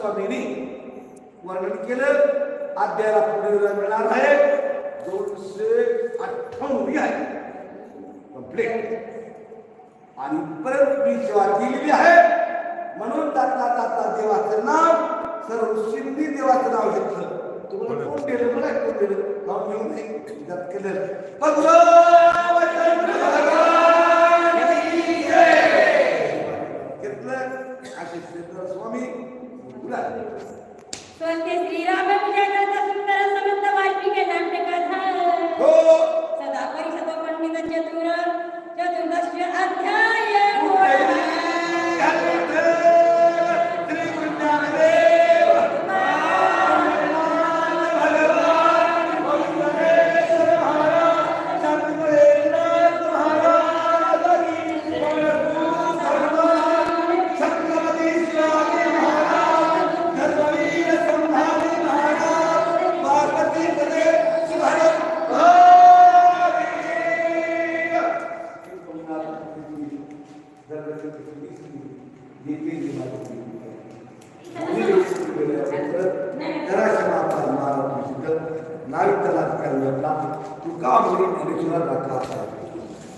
स्वामींनी वर्णन केलं. अध्यायाला पुढे मिळणार आहे. दोनशे अठ्ठावन्न आहे. कंप्लीट आणि परत मी सेवा केलेली आहे म्हणून जाता जाता देवाचं नाव सर्व सिंधी देवाचं नाव घेतलं. तुम्हाला कोण दिलं? मला कोण दिलं? नाव मी नाही. केलं. Dale.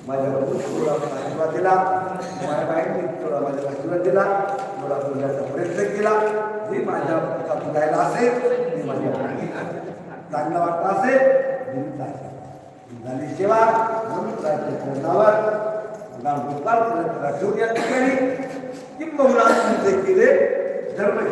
माझ्या थोडा आशीर्वाद दिला माझ्या बाईंनी थोडा माझ्या आशीर्वाद दिला थोडा बोलण्याचा प्रयत्न केला जे माझ्या हातात जायला असेल ते माझ्या चांगलं वाटतं असेल झाली सेवा म्हणून राज्य करण्यावर गोपाल ठेवून या ठिकाणी किंबहुना ते केले धर्म